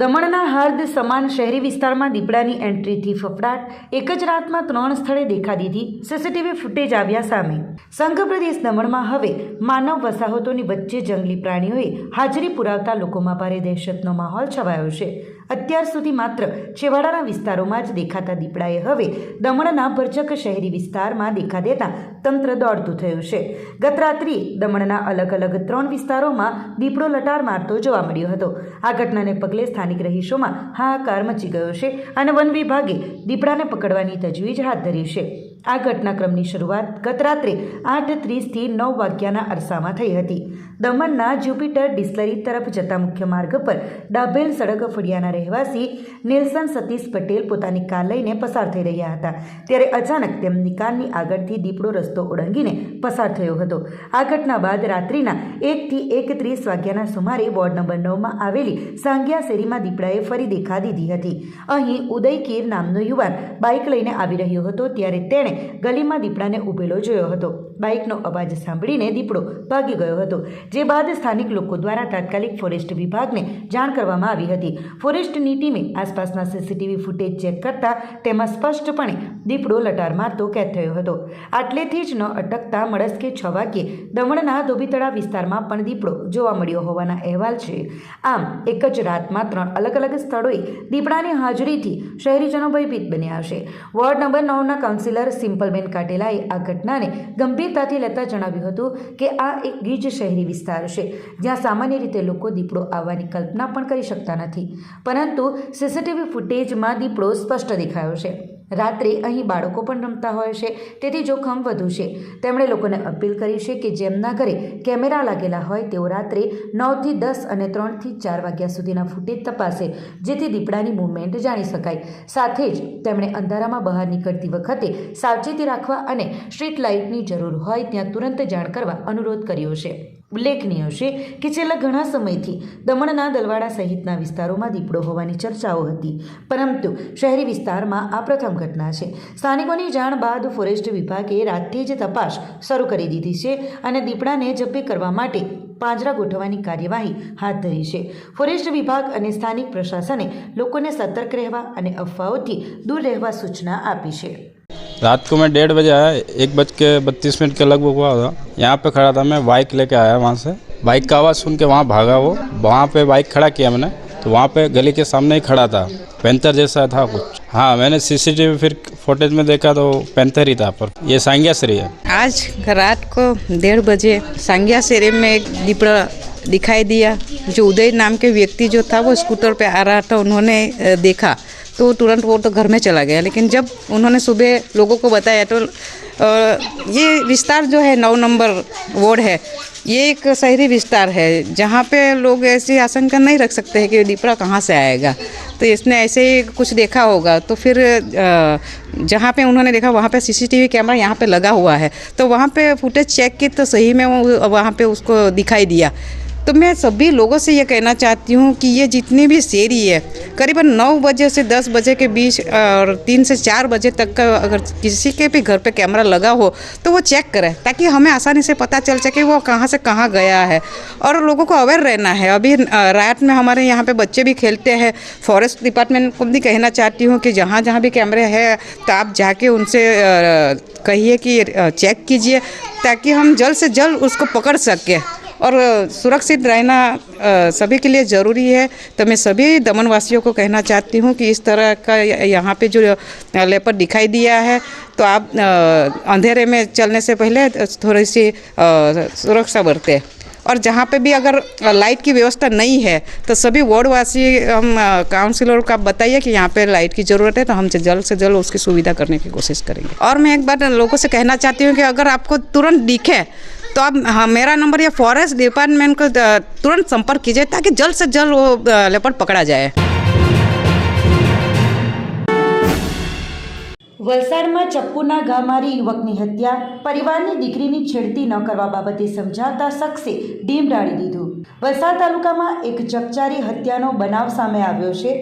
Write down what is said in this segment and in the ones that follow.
દમણના હર્દ સમાન શહેરી વિસ્તારમાં દીપડાની એન્ટ્રીથી ફફડાટ. એક જ રાતમાં ત્રણ સ્થળે દેખા દીધી. સીસીટીવી ફૂટેજ આવ્યા સામે. સંઘ પ્રદેશ દમણમાં હવે માનવ વસાહતોની વચ્ચે જંગલી પ્રાણીઓએ હાજરી પુરાવતા લોકોમાં ભારે દહેશતનો માહોલ છવાયો છે. અત્યાર સુધી માત્ર છેવાડાના વિસ્તારોમાં જ દેખાતા દીપડાએ હવે દમણના ભરચક શહેરી વિસ્તારમાં દેખા દેતા તંત્ર દોડતું થયું છે. ગત રાત્રિએ દમણના અલગ અલગ ત્રણ વિસ્તારોમાં દીપડો લટાર મારતો જોવા મળ્યો હતો. આ ઘટનાને પગલે સ્થાનિક રહીશોમાં હાહાકાર મચી ગયો છે અને વન વિભાગે દીપડાને પકડવાની તજવીજ હાથ ધરી છે. આ ઘટનાક્રમની શરૂઆત ગત રાત્રે આઠ ત્રીસથી નવ વાગ્યાના અરસામાં થઈ હતી. દમણના જ્યુપિટર ડિસ્લરી તરફ જતા મુખ્ય માર્ગ પર ડાભેલ સડક ફળિયાના રહેવાસી નિલ્સન સતીશ પટેલ પોતાની કાર લઈને પસાર થઈ રહ્યા હતા. ત્યારે અચાનક તેમની કારની આગળથી દીપડો રસ્તો ઓળંગીને પસાર થયો હતો. આ ઘટના બાદ રાત્રિના એકથી એક ત્રીસ વાગ્યાના સુમારે વોર્ડ નંબર નવમાં આવેલી સાંગિયા શેરીમાં દીપડાએ ફરી દેખા દીધી હતી. અહીં ઉદય કીર નામનો યુવાન બાઇક લઈને આવી રહ્યો હતો ત્યારે તેણે ગલીમાં દીપડાને ઊભેલો જોયો હતો. બાઇકનો અવાજ સાંભળીને દીપડો ભાગી ગયો હતો. જે બાદ સ્થાનિક લોકો દ્વારા તાત્કાલિક ફોરેસ્ટ વિભાગને જાણ કરવામાં આવી હતી. ફોરેસ્ટની ટીમે આસપાસના સીસીટીવી ફૂટેજ ચેક કરતા તેમાં સ્પષ્ટપણે દીપડો લટાર મારતો કેદ થયો હતો. આટલેથી જ ન અટકતા મળસ્કે છ વાગ્યે દમણના ધોબીતળા વિસ્તારમાં પણ દીપડો જોવા મળ્યો હોવાના અહેવાલ છે. આમ, એક જ રાતમાં ત્રણ અલગ અલગ સ્થળોએ દીપડાની હાજરીથી શહેરીજનો ભયભીત બન્યા છે વોર્ડ નંબર નવના કાઉન્સિલર સિમ્પલબેન કાટેલાએ આ ઘટનાને ગંભીરતાથી લેતા જણાવ્યું હતું કે આ એક ગીજ શહેરી વિસ્તાર છે, જ્યાં સામાન્ય રીતે લોકો દીપડો આવવાની કલ્પના પણ કરી શકતા નથી. પરંતુ સીસીટીવી ફૂટેજમાં દીપડો સ્પષ્ટ દેખાયો છે. રાત્રે અહીં બાળકો પણ રમતા હોય છે, તેથી જોખમ વધુ છે. તેમણે લોકોને અપીલ કરી છે કે જેમના ઘરે કેમેરા લાગેલા હોય, તેઓ રાત્રે નવથી દસ અને ત્રણથી ચાર વાગ્યા સુધીના ફૂટેજ તપાસે, જેથી દીપડાની મૂવમેન્ટ જાણી શકાય. સાથે જ તેમણે અંધારામાં બહાર નીકળતી વખતે સાવચેતી રાખવા અને સ્ટ્રીટ લાઇટની જરૂર હોય ત્યાં તુરંત જાણ કરવા અનુરોધ કર્યો છે. ઉલ્લેખનીય છે કે છેલ્લા ઘણા સમયથી દમણના દલવાડા સહિતના વિસ્તારોમાં દીપડો હોવાની ચર્ચાઓ હતી. પરંતુ શહેરી વિસ્તારમાં આ પ્રથમ ઘટના છે. સ્થાનિકોની જાણ બાદ ફોરેસ્ટ વિભાગે રાતથી જ તપાસ શરૂ કરી દીધી છે અને દીપડાને જપ્પી કરવા માટે પાંજરા ગોઠવવાની કાર્યવાહી હાથ ધરી છે. ફોરેસ્ટ વિભાગ અને સ્થાનિક પ્રશાસને લોકોને સતર્ક રહેવા અને અફવાઓથી દૂર રહેવા સૂચના આપી છે. रात को मैं डेढ़ बजे आया, एक बज के बत्तीस मिनट के लगभग हुआ था। यहाँ पे खड़ा था मैं, बाइक लेके आया वहाँ से। बाइक का आवाज़ सुन के वहाँ भागा वो। वहाँ पे बाइक खड़ा किया मैंने तो वहाँ पे गली के सामने ही खड़ा था। पेंथर जैसा था कुछ। हाँ मैंने सीसीटीवी फिर फुटेज में देखा तो पेंथर ही था, पर ये सांगिया है। आज रात को डेढ़ बजे सांगिया में एक दीपड़ा दिखाई दिया, जो उदय नाम के व्यक्ति जो था, वो स्कूटर पे आ रहा था, उन्होंने देखा। तो तुरंत वो तो घर में चला गया। लेकिन जब उन्होंने सुबह लोगों को बताया तो ये विस्तार जो है, नौ नंबर वार्ड है, ये एक शहरी विस्तार है, जहाँ पे लोग ऐसी आशंका नहीं रख सकते हैं कि दीपड़ा कहाँ से आएगा। तो इसने ऐसे ही कुछ देखा होगा तो फिर जहाँ पे उन्होंने देखा, वहाँ पे सीसीटीवी कैमरा यहाँ पे लगा हुआ है। तो वहाँ पे फुटेज चेक की तो सही में वहाँ पे उसको दिखाई दिया। तो मैं सभी लोगों से ये कहना चाहती हूँ कि ये जितनी भी शेरी है, करीबन नौ बजे से दस बजे के बीच, और तीन से चार बजे तक का अगर किसी के भी घर पे कैमरा लगा हो तो वो चेक करें, ताकि हमें आसानी से पता चल सके वो कहाँ से कहाँ गया है। और लोगों को अवेयर रहना है। अभी रात में हमारे यहाँ पे बच्चे भी खेलते हैं। फॉरेस्ट डिपार्टमेंट को भी कहना चाहती हूँ कि जहाँ जहाँ भी कैमरे है तो आप जाके उनसे कहिए कि चेक कीजिए, ताकि हम जल्द से जल्द उसको पकड़ सकें। और सुरक्षित रहना सभी के लिए ज़रूरी है। तो मैं सभी दमनवासियों को कहना चाहती हूँ कि इस तरह का यहाँ पे जो लेपर दिखाई दिया है तो आप अंधेरे में चलने से पहले थोड़ी सी सुरक्षा बरतें। और जहाँ पे भी अगर लाइट की व्यवस्था नहीं है तो सभी वार्डवासी, हम काउंसिलर को आप बताइए कि यहाँ पे लाइट की ज़रूरत है तो हम जल्द से जल्द उसकी सुविधा करने की कोशिश करेंगे। और मैं एक बार लोगों से कहना चाहती हूँ कि अगर आपको तुरंत दिखे तो आप हाँ, मेरा नंबर या फॉरेस्ट डिपार्टमेंट को अ, तुरंत संपर्क कीजिए ताकि जल्द से जल्द वो अ, लेपर्ड पकड़ा जाए વલસાડમાં ચપ્પુના ઘા મારી યુવકની હત્યા પરિવારની દીકરીની છેડતી ન કરવા બાબતે સમજાવતા શખ્સે ડીમ ડાળી દીધું વલસાડ તાલુકામાં એક ચકચારી હત્યાનો બનાવ સામે આવ્યો છે.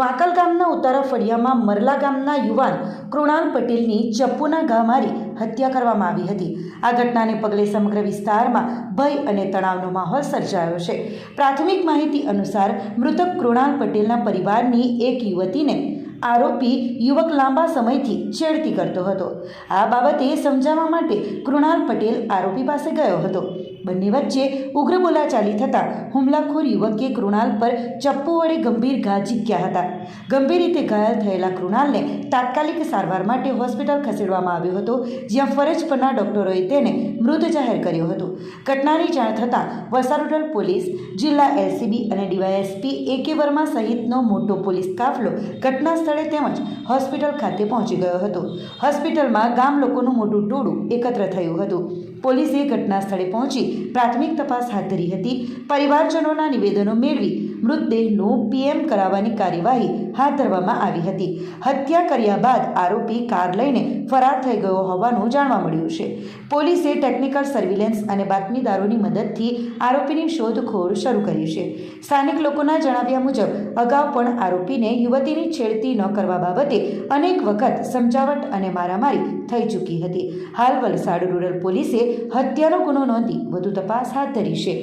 વાંકલ ગામના ઉતારા ફળિયામાં મરલા ગામના યુવાન કૃણાલ પટેલની ચપ્પુના ઘા મારી હત્યા કરવામાં આવી હતી. આ ઘટનાને પગલે સમગ્ર વિસ્તારમાં ભય અને તણાવનો માહોલ સર્જાયો છે. પ્રાથમિક માહિતી અનુસાર મૃતક કૃણાલ પટેલના પરિવારની એક યુવતીને આરોપી યુવક લાંબા સમયથી છેડતી કરતો હતો. આ બાબતે સમજાવવા માટે કૃણાલ પટેલ આરોપી પાસે ગયો હતો. બંને વચ્ચે ઉગ્ર બોલાચાલી થતાં હુમલાખોર યુવકે કૃણાલ પર ચપ્પુ વડે ગંભીર ઘા ઝીક્યા હતા. ગંભીર રીતે ઘાયલ થયેલા કૃણાલને તાત્કાલિક સારવાર માટે હોસ્પિટલ ખસેડવામાં આવ્યો હતો, જ્યાં ફરજ પરના ડોક્ટરોએ તેને મૃત જાહેર કર્યો હતો. ઘટનાની જાણ થતાં વલસાડ પોલીસ, જિલ્લા એલસીબી અને ડીવાયએસપી એ કે વર્મા સહિતનો મોટો પોલીસ કાફલો ઘટના સ્થળે તેમજ હોસ્પિટલ ખાતે પહોંચી ગયો હતો. હોસ્પિટલમાં ગામ લોકોનું મોટું ટોળું એકત્ર થયું હતું. પોલીસે ઘટના સ્થળે પહોંચી પ્રાથમિક તપાસ હાથ ધરી હતી. પરિવારજનોના નિવેદનો મેળવી મૃતદેહનું પીએમ કરાવવાની કાર્યવાહી હાથ ધરવામાં આવી હતી. હત્યા કર્યા બાદ આરોપી કાર લઈને ફરાર થઈ ગયો હોવાનું જાણવા મળ્યું છે. પોલીસે ટેકનિકલ સર્વિલન્સ અને બાતમીદારોની મદદથી આરોપીની શોધખોળ શરૂ કરી છે. સ્થાનિક લોકોના જણાવ્યા મુજબ, અગાઉ પણ આરોપીને યુવતીની છેડતી ન કરવા બાબતે અનેક વખત સમજાવટ અને મારામારી થઈ ચૂકી હતી. હાલ વલસાડ રૂરલ પોલીસે હત્યાનો ગુનો નોંધી વધુ તપાસ હાથ ધરી છે.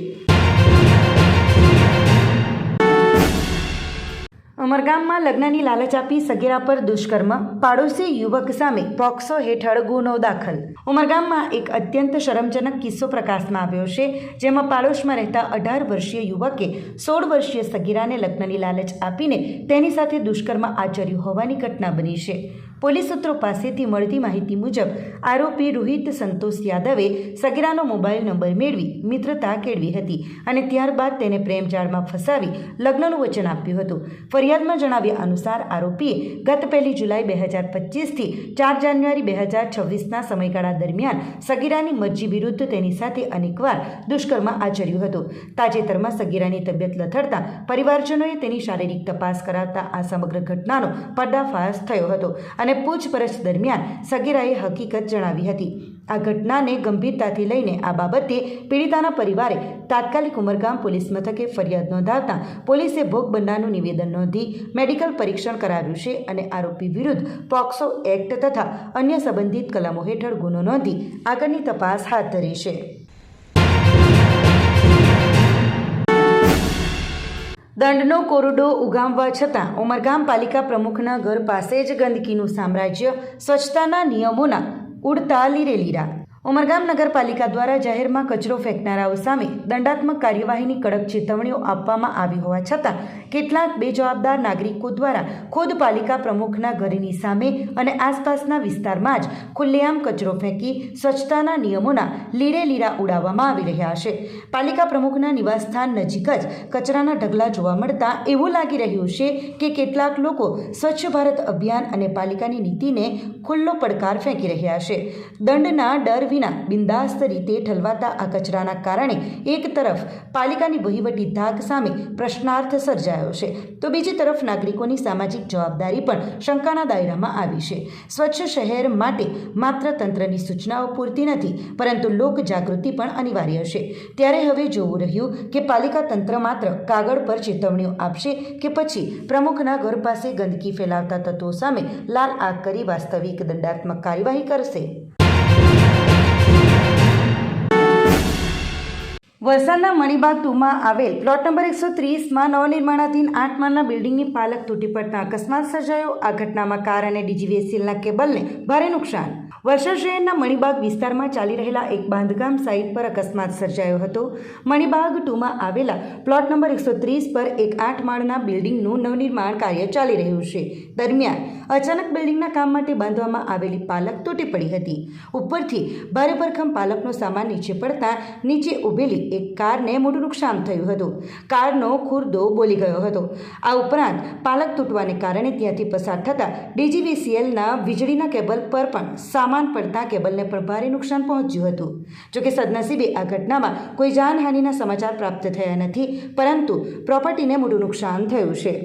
અમરગામમાં લગ્નની લાલચ આપી સગીરા પર દુષ્કર્મ, પાડોશી યુવક સામે પોક્સો હેઠળ ગુનો દાખલ. ઉમરગામમાં એક અત્યંત શરમજનક કિસ્સો પ્રકાશમાં આવ્યો છે, જેમાં પાડોશમાં રહેતા અઢાર વર્ષીય યુવકે સોળ વર્ષીય સગીરાને લગ્નની લાલચ આપીને તેની સાથે દુષ્કર્મ આચર્યું હોવાની ઘટના બની છે. પોલીસ સૂત્રો પાસેથી મળતી માહિતી મુજબ, આરોપી રોહિત સંતોષ યાદવે સગીરાનો મોબાઈલ નંબર મેળવી મિત્રતા કેળવી હતી અને ત્યારબાદ તેને પ્રેમજાળમાં ફસાવી લગ્નનું વચન આપ્યું હતું. ફરિયાદમાં જણાવ્યા અનુસાર, આરોપીએ ગત પહેલી જુલાઈ બે હજાર પચીસથી ચાર જાન્યુઆરી બે હજાર છવ્વીસના સમયગાળા દરમિયાન સગીરાની મરજી વિરુદ્ધ તેની સાથે અનેકવાર દુષ્કર્મ આચર્યું હતું. તાજેતરમાં સગીરાની તબિયત લથડતા પરિવારજનોએ તેની શારીરિક તપાસ કરાવતા આ સમગ્ર ઘટનાનો પર્દાફાશ થયો હતો અને પૂછપરછ દરમિયાન સગીરાએ હકીકત જણાવી હતી. આ ઘટનાને ગંભીરતાથી લઈને આ બાબતે પીડિતાના પરિવારે તાત્કાલિક ઉમરગામ પોલીસ મથકે ફરિયાદ નોંધાવતા પોલીસે ભોગ બનનારનું નિવેદન નોંધી મેડિકલ પરીક્ષણ કરાવ્યું છે અને આરોપી વિરુદ્ધ પોક્સો એક્ટ તથા અન્ય સંબંધિત કલમો હેઠળ ગુનો નોંધી આગળની તપાસ હાથ ધરી છે. દંડનો કોરડો ઉગામવા છતાં ઉમરગામ પાલિકા પ્રમુખના ઘર પાસે જ ગંદકીનું સામ્રાજ્ય સ્વચ્છતાના નિયમોના ઉડતા લીરે લીરા ઉમરગામ નગરપાલિકા દ્વારા જાહેરમાં કચરો ફેંકનારાઓ સામે દંડાત્મક કાર્યવાહીની કડક ચેતવણીઓ આપવામાં આવી હોવા છતાં કેટલાક બેજવાબદાર નાગરિકો દ્વારા ખુદ પાલિકા પ્રમુખના ઘરની સામે અને આસપાસના વિસ્તારમાં જ ખુલ્લેઆમ કચરો ફેંકી સ્વચ્છતાના નિયમોના લીરે લીરા ઉડાવવામાં આવી રહ્યા છે. પાલિકા પ્રમુખના નિવાસસ્થાન નજીક જ કચરાના ઢગલા જોવા મળતા એવું લાગી રહ્યું છે કે કેટલાક લોકો સ્વચ્છ ભારત અભિયાન અને પાલિકાની નીતિને ખુલ્લો પડકાર ફેંકી રહ્યા છે. દંડના ડર વિના બિંદાસ્ત રીતે ઠલવાતા આ કચરાના કારણે એક તરફ પાલિકાની વહીવટી ધાક સામે પ્રશ્નાર્થ સર્જાયો છે. તો બીજી તરફ નાગરિકોની સામાજિક જવાબદારી પણ શંકાના દાયરામાં આવી છે. સ્વચ્છ શહેર માટે માત્ર તંત્રની સૂચનાઓ પૂરતી નથી, પરંતુ લોક જાગૃતિ પણ અનિવાર્ય છે. ત્યારે હવે જોવું રહ્યું કે પાલિકા તંત્ર માત્ર કાગળ પર ચેતવણીઓ આપશે કે પછી પ્રમુખના ઘર પાસે ગંદકી ફેલાવતા તત્વો સામે લાલ આગ કરી વાસ્તવિક દંડાત્મક કાર્યવાહી કરશે? વલસાડના મણિબાગ ટુમાં આવેલ પ્લોટ નંબર એકસો ત્રીસમાં નવનિર્માણાધીન આઠ માળના બિલ્ડિંગની પાલક તૂટી પડતા અકસ્માત સર્જાયો. આ ઘટનામાં કાર અને ડીજીવીએસએલના કેબલને ભારે નુકસાન. વલસાડ શહેરના મણિબાગ વિસ્તારમાં ચાલી રહેલા એક બાંધકામ સાઇટ પર અકસ્માત સર્જાયો હતો. મણિબાગ ટુમાં આવેલા પ્લોટ નંબર એકસો ત્રીસ પર એક આઠ માળના બિલ્ડિંગનું નવનિર્માણ કાર્ય ચાલી રહ્યું છે. દરમિયાન અચાનક બિલ્ડિંગના કામ માટે બાંધવામાં આવેલી પાલક તૂટી પડી હતી. ઉપરથી ભારે ભરખમ પાલકનો સામાન નીચે પડતા નીચે ઊભેલી એક કારને મોટું નુકસાન થયું હતું. કારનો ખુરદો બોલી ગયો હતો. આ ઉપરાંત પાલક તૂટવાને કારણે ત્યાંથી પસાર થતાં ડીજીવીસીએલના વીજળીના કેબલ પર પણ સામાન પડતા કેબલને પણ ભારે નુકસાન પહોંચ્યું હતું. જોકે સદનસીબે આ ઘટનામાં કોઈ જાનહાનિના સમાચાર પ્રાપ્ત થયા નથી, પરંતુ પ્રોપર્ટીને મોટું નુકસાન થયું છે.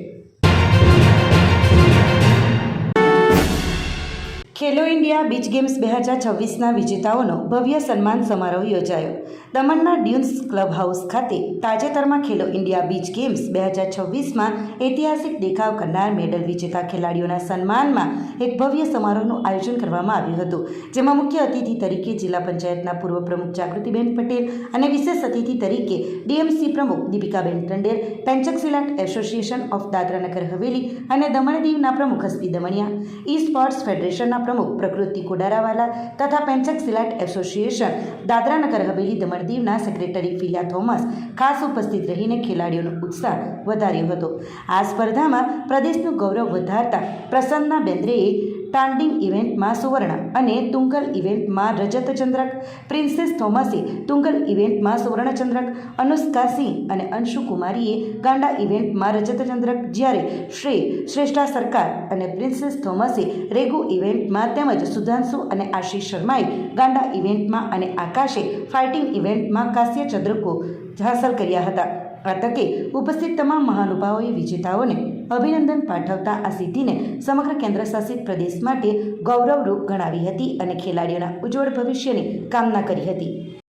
ખેલો ઇન્ડિયા બીચ ગેમ્સ બે હજાર છવ્વીસના વિજેતાઓનો ભવ્ય સન્માન સમારોહ યોજાયો. દમણના ડ્યુન્સ ક્લબ હાઉસ ખાતે તાજેતરમાં ખેલો ઇન્ડિયા બીચ ગેમ્સ બે હજાર છવ્વીસમાં ઐતિહાસિક દેખાવ કરનાર મેડલ વિજેતા ખેલાડીઓના સન્માનમાં એક ભવ્ય સમારોહનું આયોજન કરવામાં આવ્યું હતું, જેમાં મુખ્ય અતિથિ તરીકે જિલ્લા પંચાયતના પૂર્વ પ્રમુખ જાગૃતિબેન પટેલ અને વિશેષ અતિથિ તરીકે ડીએમસી પ્રમુખ Dipikaben Tandel pencak silat association of Dadra Nagar Haveli અને દમણ દીવના પ્રમુખ હસ્તી દમણિયા, ઈ સ્પોર્ટ્સ ફેડરેશનના પ્રમુખ પ્રકૃતિ કોડારાવાલા તથા pencak silat association Dadra Nagar Haveli Daman દીવના સેક્રેટરી ફિલિયા થોમસ ખાસ ઉપસ્થિત રહીને ખેલાડીઓનો ઉત્સાહ વધાર્યો હતો. આ સ્પર્ધામાં પ્રદેશનું ગૌરવ વધારતા પ્રસન્ના બેન્દ્રેએ ટાંડિંગ ઇવેન્ટમાં સુવર્ણ અને તુંગલ ઇવેન્ટમાં રજત ચંદ્રક પ્રિન્સેસ થોમસે તુંગલ ઇવેન્ટમાં સુવર્ણ ચંદ્રક અનુષ્કા સિંહ અને અંશુ કુમારીએ ગાંડા ઇવેન્ટમાં રજત ચંદ્રક જ્યારે શ્રી, શ્રેષ્ઠા સરકાર અને પ્રિન્સેસ થોમસે રેગુ ઇવેન્ટમાં તેમજ સુધાંશુ અને આશીષ શર્માએ ગાંડા ઇવેન્ટમાં અને આકાશે ફાઇટિંગ ઇવેન્ટમાં કાંસ્ય ચંદ્રકો હાંસલ કર્યા હતા. આ તકે ઉપસ્થિત તમામ મહાનુભાવોએ વિજેતાઓને અભિનંદન પાઠવતા આ સિદ્ધિને સમગ્ર કેન્દ્રશાસિત પ્રદેશ માટે ગૌરવરૂપ ગણાવી હતી અને ખેલાડીઓના ઉજ્જવળ ભવિષ્યની કામના કરી હતી.